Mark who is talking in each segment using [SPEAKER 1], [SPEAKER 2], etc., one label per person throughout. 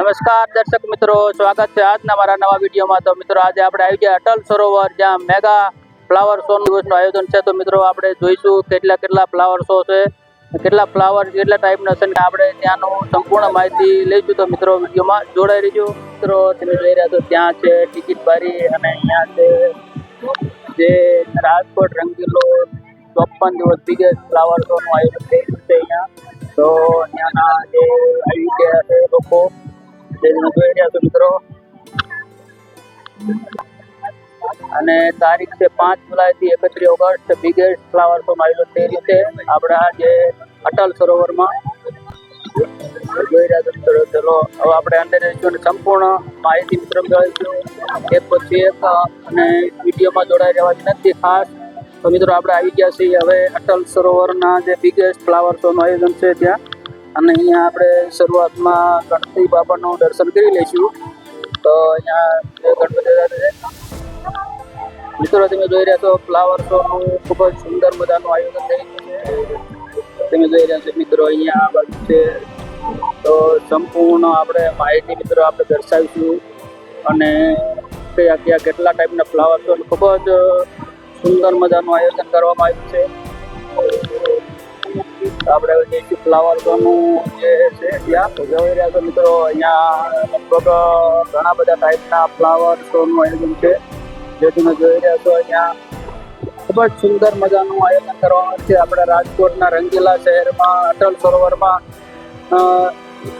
[SPEAKER 1] નમસ્કાર દર્શક મિત્રો, સ્વાગત છે આજના મારા નવા વિડીયોમાં. તો મિત્રો, આજે આપણે આવી ગયા અટલ સરોવર, જ્યાં મેગા ફ્લાવર શો દિવસનું આયોજન છે. તો મિત્રો, આપણે જોઈશું કેટલા કેટલા ફ્લાવર શો છે, કેટલા ફ્લાવર, કેટલા ટાઈપના છે આપણે ત્યાંનું સંપૂર્ણ માહિતી લઈશું. તો મિત્રો, વિડીયોમાં જોડાઈ રહીજો. મિત્રો, તમે જોઈ રહ્યા છો, ત્યાં છે ટિકિટ બારી અને અહીંયા છે જે રાજકોટ રંગીલો ચોપન દિવસ બિગેસ્ટ ફ્લાવર શોનું આયોજન થઈ રહ્યું છે અહીંયા. તો ત્યાંના જે આવી ગયા છે લોકો. મિત્રો અને તારીખ છે પાંચ જુલાઈથી એકત્રીસ ઓગસ્ટ બિગેસ્ટ ફ્લાવર શો આયોજન તે રીતે આપણા જે અટલ સરોવરમાં જોઈ રહ્યા છો મિત્રો. હવે આપણે અંદર જઈશું અને સંપૂર્ણ માહિતી મિત્રો મેળવીશું. એક પછી એક, અને વિડીયોમાં જોડાઈ રહેવા વિનંતી ખાસ. તો મિત્રો, આપણે આવી ગયા છીએ હવે અટલ સરોવરના જે બિગેસ્ટ ફ્લાવર શોનું આયોજન છે ત્યાં. અને અહીંયા આપણે શરૂઆતમાં ગણપતિ બાપાનું દર્શન કરી લઈશું. તો અહીંયા ગણપતિ મિત્રો, તમે જોઈ રહ્યા છો ફ્લાવર શોનું ખૂબ જ સુંદર મજાનું આયોજન થઈ છે. તમે જોઈ રહ્યા છો, મિત્રો, અહીંયા આ બાજુ છે. તો સંપૂર્ણ આપણે માહિતી, મિત્રો, આપણે દર્શાવીશું. અને કયા કયા, કેટલા ટાઈપના ફ્લાવર શો ખૂબ જ સુંદર મજાનું આયોજન કરવામાં આવ્યું છે. આપણે જે ફ્લાવર શોનું જે છે ત્યાં. જોઈ રહ્યા છો મિત્રો, અહીંયા લગભગ ઘણા બધા ટાઈપના ફ્લાવર શોનું આયોજન છે. જે તમે જોઈ રહ્યા છો અહીંયા ખૂબ જ સુંદર મજાનું આયોજન કરવામાં છે. આપણા રાજકોટના રંગીલા શહેરમાં, અટલ સરોવરમાં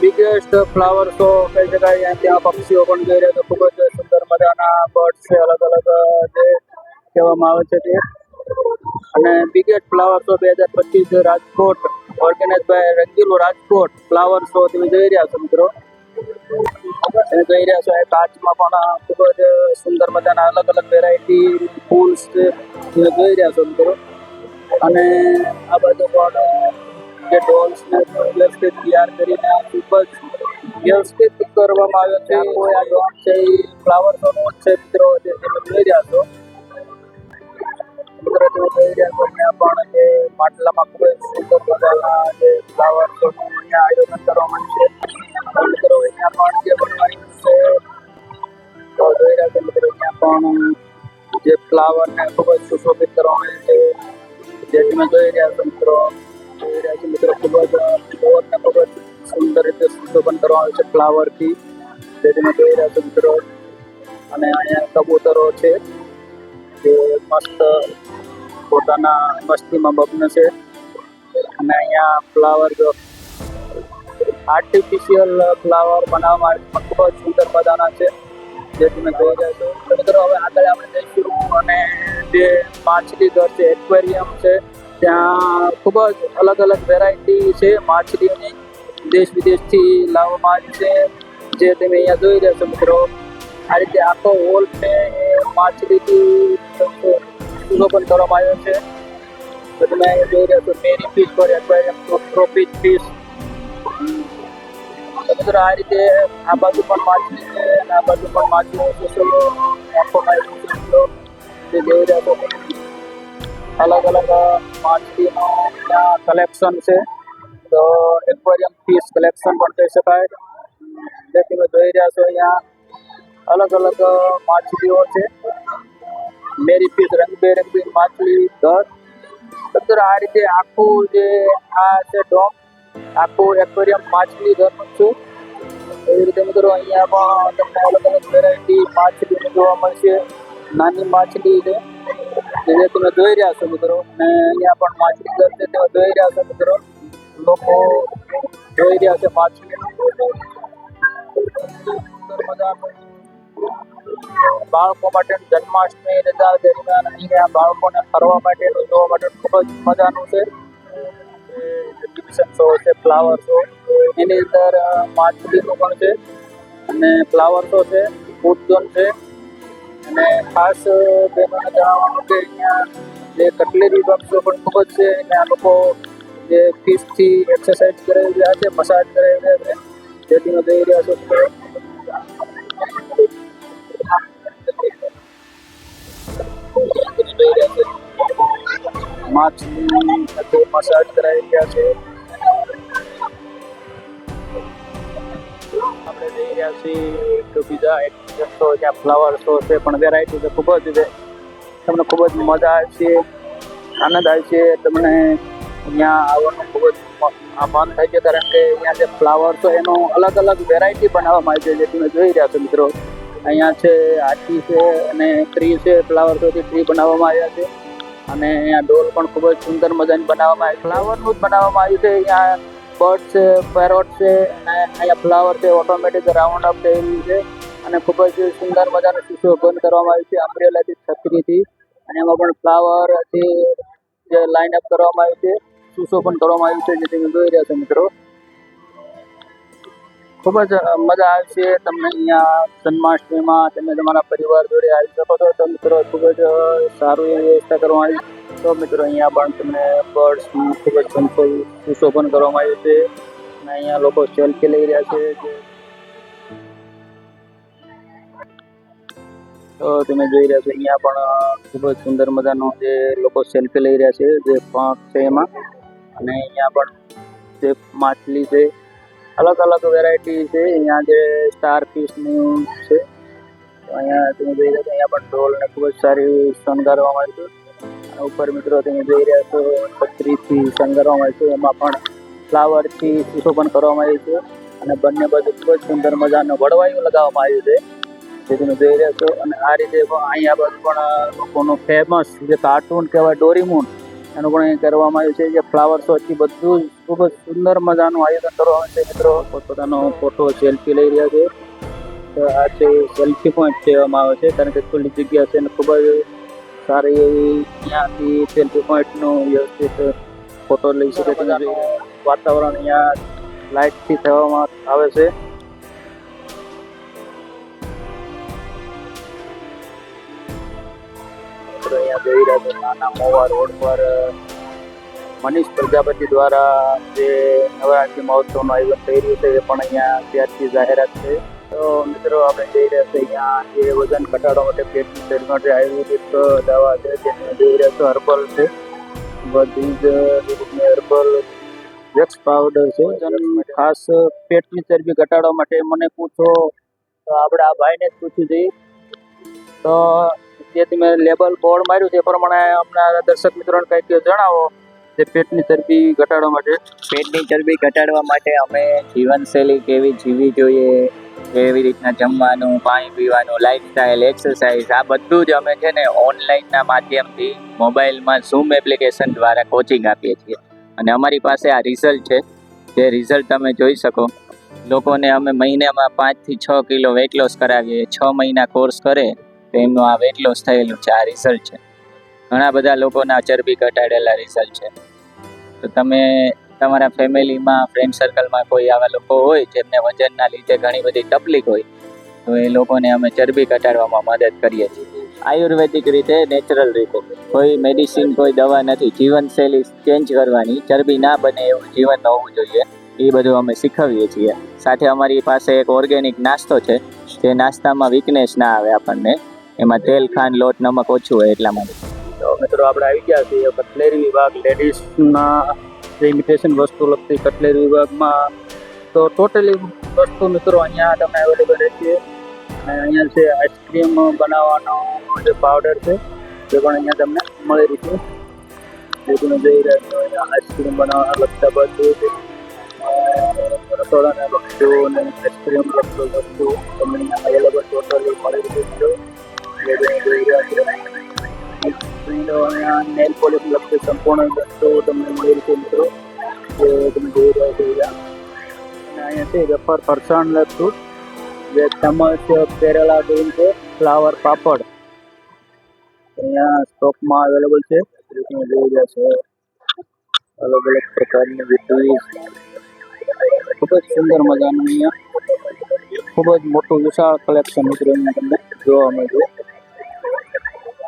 [SPEAKER 1] બિગેસ્ટ ફ્લાવર શો કહી શકાય. ત્યાં પક્ષીઓ પણ જોઈ રહ્યા તો ખૂબ જ સુંદર મજાના બર્ડ છે અલગ અલગ જે કહેવામાં આવે છે તે. અને બિગેસ્ટ ફ્લાવર શો બે હજાર પચીસ Rajkot organise by Rangilo Rajkot flower show તમે જોઈ રહ્યા છો મિત્રો. તમે જોઈ રહ્યા છો એ કાચમાં પણ ખૂબ જ સુંદર મજાના અલગ અલગ વેરાયટી ફૂલ્સ તમે જોઈ રહ્યા છો મિત્રો. અને આ બધું પણ જે ડોલ્સને વ્યવસ્થિત તૈયાર કરીને ખૂબ જ વ્યવસ્થિત કરવામાં આવ્યો છે. આ ડોલ છે એ ફ્લાવર શોનો છે મિત્રો. જે તમે જોઈ રહ્યા છો. છો અહીંયા પણ જે માટલામાં ખૂબ જ સુંદર મજાના જે ફ્લાવર અહીંયા આયોજન કરવામાં છે મિત્રો અહીંયા પણ છે પણ જે ફ્લાવરને ખૂબ જ સુશોભિત કરવામાં આવે છે જે તમે જોઈ રહ્યા છો મિત્રો જોઈ રહ્યા છે મિત્રો ખૂબ જ ફ્લાવરને ખૂબ જ સુંદર રીતે સુશોભન કરવામાં આવે છે ફ્લાવરથી જે તમે જોઈ રહ્યા છો મિત્રો અને અહીંયા કબૂતરો છે, જે મસ્ત પોતાના મસ્તીમાં મગ્ન છે. અને અહીંયા ફ્લાવર જો આર્ટિફિશિયલ ફ્લાવર બનાવવા માટે ખૂબ જ સુંદર બધાના છે. જે તમે જોવા જાય તો મિત્રો, હવે આગળ આપણે જઈશું અને જે માછલી ઘર છે એક્વેરિયમ છે, ત્યાં ખૂબ જ અલગ અલગ વેરાયટી છે માછલીઓની. દેશ વિદેશથી લાવવામાં આવી છે. જે તમે અહીંયા જોઈ રહ્યા છો મિત્રો. આ રીતે આખો હોલ છે એ માછલીથી પણ કરવામાં આવ્યો છે. તો તમે અહીંયા જોઈ રહ્યા છો મેરી fish for aquarium tropic fish તો મિત્રો આ રીતે આ બાજુ પણ માછલી છે અને આ બાજુ પણ માછલી સુશોભ રાખવામાં આવ્યું છે મિત્રો જે જોઈ રહ્યા છો. અલગ અલગ માછલીનો ત્યાં કલેક્શન છે. તો એક્વેરિયમ ફિશ કલેક્શન પણ કહી શકાય. જે તમે જોઈ રહ્યા છો અહીંયા અલગ અલગ માછલીઓ છે. મેરી ફિશ રંગબેરંગી માછલી ઘર. તો આ રીતે આખું જે આ છે ડોમ, આખું એક્વેરિયમ માછલી ઘરનું છું. એવી રીતે મિત્રો અહીંયા પણ તમને અલગ અલગ વેરાયટી માછલી જોવા મળશે. નાની માછલી છે. જે તમે જોઈ રહ્યા છો મિત્રો અને અહીંયા પણ માછલી ઘર છે તમે જોઈ રહ્યા છો મિત્રો. લોકો જોઈ રહ્યા છે માછલી. મજાનું બાળકો માટે જન્માષ્ટમી રજા દરમિયાન અહીંયા બાળકોને ફરવા માટેનું જોવા માટે ખૂબ જ મજાનું છે. એક્ઝિબિશન શો છે ફ્લાવર શો એની અંદર માછલીનું પણ છે, અને ફ્લાવર શો છે ફૂડ ઝોન છે, અને ખાસ બહેનોને જણાવવાનું કે અહીંયા જે કટલેરી બક્સો પણ ખૂબ જ છે, અને આ લોકો જે ફિશથી એક્સરસાઇઝ કરાવી રહ્યા છે મસાજ કરાવી રહ્યા છે, જેથી જોઈ રહ્યા છો. માછલી મસાજ કરાવી રહ્યા છે આપણે જઈ રહ્યા છીએ એક બીજા એક શો જ્યાં ફ્લાવર શો છે પણ વેરાયટી તો ખૂબ જ છે તમને ખૂબ જ મજા આવશે આનંદ આવશે તમને અહીંયા આવવાનું ખૂબ જ મન થાય છે કારણ કે અહીંયા જે ફ્લાવર છે એનો અલગ અલગ વેરાયટી બનાવવામાં આવી છે જે તમે જોઈ રહ્યા છો મિત્રો અહીંયા છે હાથી છે અને ટ્રી છે, ફ્લાવર શોથી ટ્રી બનાવવામાં આવ્યા છે. અને અહીંયા ડોલ પણ ખૂબ જ સુંદર મજાની બનાવવામાં આવી. ફ્લાવરનું જ બનાવવામાં આવ્યું છે. અહીંયા બર્ડ છે, પેરોટ છે, અને અહીંયા ફ્લાવર છે, ઓટોમેટિક રાઉન્ડ અપ થયેલું છે. અને ખૂબ જ સુંદર મજાનું સુશોભન કરવામાં આવ્યું છે, અમરેલાથી છત્રીથી. અને એમાં પણ ફ્લાવરથી જે લાઇન અપ કરવામાં આવ્યું છે સુશોભન કરવામાં આવ્યું છે જે તમે જોઈ રહ્યા છો મિત્રો. ખૂબ જ મજા આવશે તમને અહીંયા જન્માષ્ટમીમાં તમે તમારા પરિવાર જોડે આવી શકો છો. તો મિત્રો, ખૂબ જ સારું એવી વ્યવસ્થા કરવામાં આવી તો મિત્રો, અહીંયા પણ તમને બર્ડ્સ ખૂબ જ સંકુલ સુશોભન કરવામાં આવ્યું છે. અને અહીંયા લોકો સેલ્ફી લઈ રહ્યા છે. તો તમે જોઈ રહ્યા છો, અહીંયા પણ ખૂબ જ સુંદર મજાનો જે લોકો સેલ્ફી લઈ રહ્યા છે, જે પાંખ છે એમાં. અને અહીંયા પણ જે માછલી છે અલગ અલગ વેરાયટી છે. અહીંયા જે સ્ટાર ફિશનું છે. અહીંયા તમે જોઈ રહ્યા છો, અહીંયા પણ ઢોલને ખૂબ જ સારી શણગારવામાં આવી છે. ઉપર મિત્રો તમે જોઈ રહ્યા છો છત્રીથી શણગારવામાં આવી છે. એમાં પણ ફ્લાવરથી સુશોભન કરવામાં આવ્યું છે. અને બંને બાજુ ખૂબ જ સુંદર મજાનો વડવાયું લગાવવામાં આવ્યું છે. જે તમે જોઈ રહ્યા છો. અને આ રીતે અહીંયા બાજુ પણ લોકોનો ફેમસ જે કાર્ટૂન કહેવાય ડોરીમૂન એનું પણ અહીં કરવામાં આવ્યું છે જે ફ્લાવર શોથી બધું જ ખૂબ જ સુંદર મજાનું આયોજન કરવામાં છે મિત્રો. પોતપોતાનો ફોટો સેલ્ફી લઈ રહ્યા છે. તો આ છે સેલ્ફી પોઈન્ટ કહેવામાં આવે છે. કારણ કે ખુલ્લી જગ્યા છે અને ખૂબ જ સારી એવી ત્યાંથી સેલ્ફી પોઈન્ટનો વ્યવસ્થિત ફોટો લઈ શકે છો. વાતાવરણ અહીંયા લાઇટથી થવામાં આવે છે. મિત્રો અહીંયા જોઈ રહ્યા છો નાના મોવા રોડ પર. અ, મનીષ પ્રજાપતિ દ્વારા જે નવરાત્રિ મહોત્સવનું આયોજન થઈ રહ્યું છે એ પણ અહીંયા ત્યારથી જાહેરાત છે. તો મિત્રો આપણે જઈ રહ્યા છીએ અહીંયા જે વજન ઘટાડવા માટે પેટની શરીર માટે આયુર્વેદિક દવા છે જે તમે જોઈ રહ્યા છો હર્બલ છે. બધી જ રીતની હર્બલ વેક્સ પાવડર છે. અને ખાસ પેટની ચરબી ઘટાડવા માટે મને પૂછો તો આપણે આ ભાઈને જ પૂછ્યું જોઈએ તો જે તમે લેબલ બોર્ડ માર્યું છે. એ પ્રમાણે અમને દર્શક મિત્રોને કંઈક જણાવો જે પેટની ચરબી ઘટાડવા માટે.
[SPEAKER 2] પેટની ચરબી ઘટાડવા માટે અમે જીવનશૈલી કેવી જીવવી જોઈએ, કેવી રીતના જમવાનું, પાણી પીવાનું લાઈફસ્ટાઈલ એક્સરસાઇઝ આ બધું જ અમે છે ને ઓનલાઈનના માધ્યમથી મોબાઈલમાં ઝૂમ એપ્લિકેશન દ્વારા કોચિંગ આપીએ છીએ. અને અમારી પાસે આ રિઝલ્ટ છે. જે રિઝલ્ટ તમે જોઈ શકો. લોકોને અમે મહિનામાં પાંચથી છ કિલો વેટ લોસ કરાવીએ, છ મહિના કોર્સ કરે. તો એમનું આ વેટ લોસ થયેલું છે, આ રિઝલ્ટ છે. ઘણા બધા લોકોના ચરબી ઘટાડેલા રિઝલ્ટ છે. તો તમે તમારા ફેમિલીમાં ફ્રેન્ડ સર્કલમાં કોઈ આવા લોકો હોય, જેમને વજનના લીધે ઘણી બધી તકલીફ હોય, તો એ લોકોને અમે ચરબી ઘટાડવામાં મદદ કરીએ છીએ. આયુર્વેદિક રીતે નેચરલ રીતે. કોઈ મેડિસિન કોઈ દવા નથી, જીવનશૈલી ચેન્જ કરવાની, ચરબી ના બને એવું જીવન હોવું જોઈએ, એ બધું અમે શીખવીએ છીએ. સાથે અમારી પાસે એક ઓર્ગેનિક નાસ્તો છે, જે નાસ્તામાં વીકનેસ ના આવે આપણને. એમાં તેલ, ખાંડ, લોટ, નમક ઓછું હોય એટલા માટે.
[SPEAKER 1] તો મિત્રો આપણે આવી ગયા છીએ કટલેરી વિભાગ લેડીઝના જે ઇમિટેશન વસ્તુ લગતી કટલેરી વિભાગમાં. તો ટોટલી વસ્તુ મિત્રો અહીંયા તમને અવેલેબલ રહેશે અને અહીંયા છે આઈસ્ક્રીમ બનાવવાનો જે પાવડર છે જે પણ અહીંયા તમને મળી રહેશે. જે તમે જોઈ રહ્યા આઈસ્ક્રીમ બનાવવાના લગતા બધું રસોડાને લગતું અને આઈસ્ક્રીમ લગતું વસ્તુ તમને અહીંયા અવેલેબલ ટોટલી મળી રહેશે અહીંયા નેલ સંપૂર્ણ તમને મળી રહેશે મિત્રો જે તમે જોઈ રહ્યા છો અને અહીંયા છે લગતું જે ચમચ કેરેલા ગ્રીન છે ફ્લાવર પાપડ અહીંયા સ્ટોકમાં અવેલેબલ છે તમે જોઈ રહ્યા છો અલગ અલગ પ્રકારની વિટવીસ ખૂબ જ સુંદર મજાનું અહીંયા ખૂબ જ મોટું વિશાળ કલેક્શન મિત્રો તમને જોવા મળશે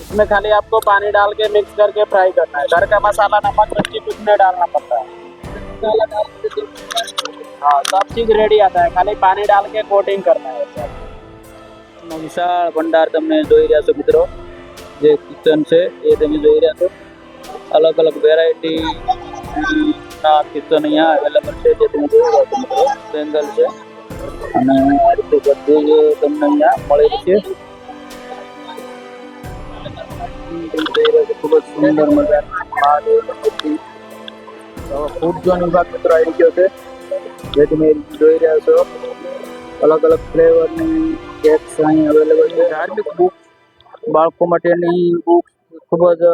[SPEAKER 3] इसमें खाली आपको पानी डाल के मिक्स करके फ्राई करना है घर का मसाला नमक मिर्ची कुछ नहीं डालना पड़ता है हाँ सब चीज रेडी आता है खाली पानी डाल के कोटिंग करना है सर
[SPEAKER 1] નો વિશાળ ભંડાર તમને જોઈ રહ્યા છો મિત્રો જે કિચન છે એ તમે જોઈ રહ્યા છો અલગ અલગ વેરાયટી ના કિચન અહીંયા અવેલેબલ છે જે તમે જોઈ રહ્યા છો મિત્રો બેંગલ છે અને આ રીતે બધું જ તમને અહીંયા મળે છે તમે જોઈ રહ્યા છો ખૂબ જ સુંદર મજાની મહાદેવની મૂર્તિ ફૂડ ઝોન વિભાગ મિત્રો આવી ગયો છે જે તમે જોઈ રહ્યા છો અલગ અલગ ફ્લેવરની કેક્સ અહીં અવેલેબલ છે ધાર્મિક બુક બાળકો માટેની બુક ખૂબ જ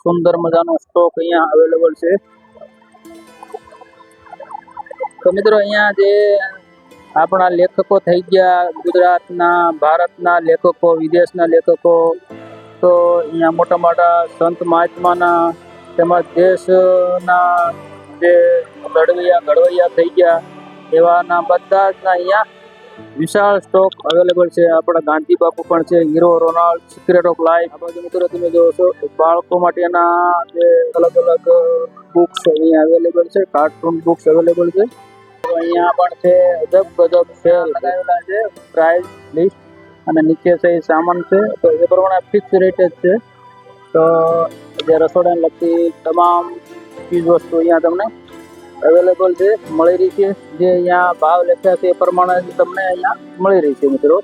[SPEAKER 1] સુંદર મજાનો સ્ટોક અહીંયા અવેલેબલ છે તો મિત્રો અહીંયા જે આપણા લેખકો થઈ ગયા ગુજરાતના ભારતના લેખકો વિદેશના લેખકો તો અહીંયા મોટા મોટા સંત મહાત્માના તેમજ દેશના જે ઘડવૈયા ઘડવૈયા થઈ ગયા, એવાના બધા જ અહીંયા વિશાળ સ્ટોક અવેલેબલ છે. આપણા ગાંધી બાપુ પણ છે, hero Ronald secret of life આ બાજુ મિત્રો તમે છો બાળકો માટેના જે અલગ અલગ બુક્સ અહીંયા અવેલેબલ છે કાર્ટૂન બુક્સ અવેલેબલ છે. અહીંયા પણ છે અજબ ગજબ લગાવેલા છે પ્રાઇઝ લિસ્ટ અને નીચે છે એ સામાન છે. તો એ પ્રમાણે ફિક્સ રેટ જ છે. તો જે રસોડાને લગતી તમામ ચીજ વસ્તુ અહીંયા તમને અવેલેબલ છે મળી રહી છે. જે અહીંયા ભાવ લખ્યા છે એ પ્રમાણે જ તમને અહીંયા મળી રહી છે મિત્રો.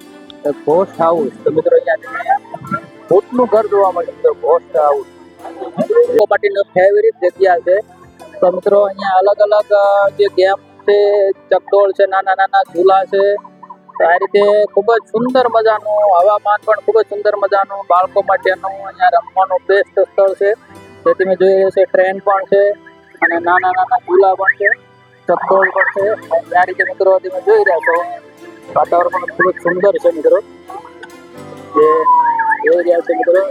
[SPEAKER 1] ઘોસ્ટ હાઉસ તો મિત્રો અહીંયા તમને ભૂતનું ઘર જોવા મળે મિત્રો ઘોસ્ટ હાઉસ લોકો માટેની ફેવરિટ જગ્યા છે. તો મિત્રો અહીંયા અલગ અલગ અ, જે ગેમ છે ચકડોળ છે નાના નાના ઝૂલા છે તો આ રીતે ખૂબ જ સુંદર મજાનું હવામાન પણ ખૂબ જ સુંદર મજાનું બાળકો માટેનું અહીંયા રમવાનું બેસ્ટ સ્થળ છે. જે તમે જોઈ રહ્યા છે ટ્રેન પણ છે અને નાના નાના ઝૂલા પણ છે ચકડોળ પણ છે. અને આ રીતે મિત્રો તમે જોઈ રહ્યા છો વાતાવરણ પણ ખૂબ જ સુંદર છે મિત્રો. જે જોઈ રહ્યા છે મિત્રો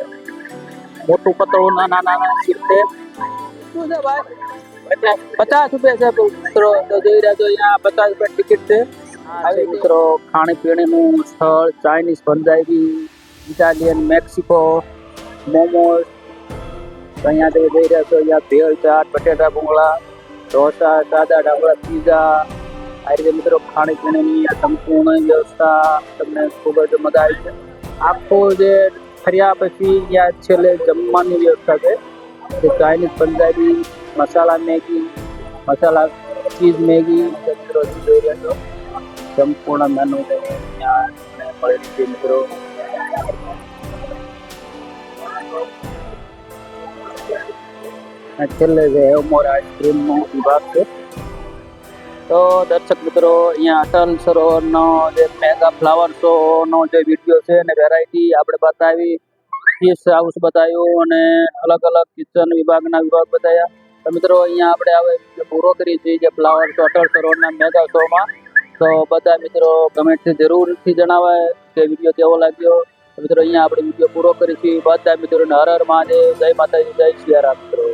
[SPEAKER 1] મોટું પતળું નાના નાના છે શું છે ભાઈ? પચાસ પચાસ રૂપિયા છે મિત્રો તો જોઈ રહ્યા છો અહીંયા પચાસ રૂપિયા ટિકિટ છે. આવી મિત્રો, ખાણીપીણીનું સ્થળ, Chinese Punjabi Italian Mexico momos અહીંયા તમે જઈ રહ્યા છો, અહીંયા ભેળ ચાટ, બટેટા ભૂંગળા, ઢોસા, સાદા ઢાબળા પીઝા આ રીતે મિત્રો ખાણીપીણીની આ સંપૂર્ણ વ્યવસ્થા તમને ખૂબ જ મજા આવી છે. આખો જે ફર્યા પછી ત્યાં છેલ્લે જમવાની વ્યવસ્થા છે. જે Chinese Punjabi masala Maggi, masala cheese Maggi જોઈ રહ્યા છો. સંપૂર્ણ મેનુ અહીંયા તમને મળી છે મિત્રો. અને છેલ્લે છે હેવમોર આઈસ્ક્રીમનો વિભાગ છે. તો દર્શક મિત્રો, અહીંયા અટલ સરોવરનો જે મેગા ફ્લાવર શોનો જે વીડિયો છે અને વેરાયટી આપણે બતાવી ફિશ હાઉસ બતાવ્યું અને અલગ અલગ કિચન વિભાગના વિભાગ બતાવ્યા. તો મિત્રો, અહીંયા આપણે હવે વીડિયો પૂરો કરી છીએ જે ફ્લાવર શો અટલ સરોવરના મેગા શોમાં. તો બધા મિત્રો કમેન્ટથી જરૂરથી જણાવે કે વીડિયો કેવો લાગ્યો. મિત્રો, અહીંયા આપણે વીડિયો પૂરો કરીશું. બધા મિત્રોને હર હર મહાદેવ. જય માતાજી, જય સિયારામ મિત્રો.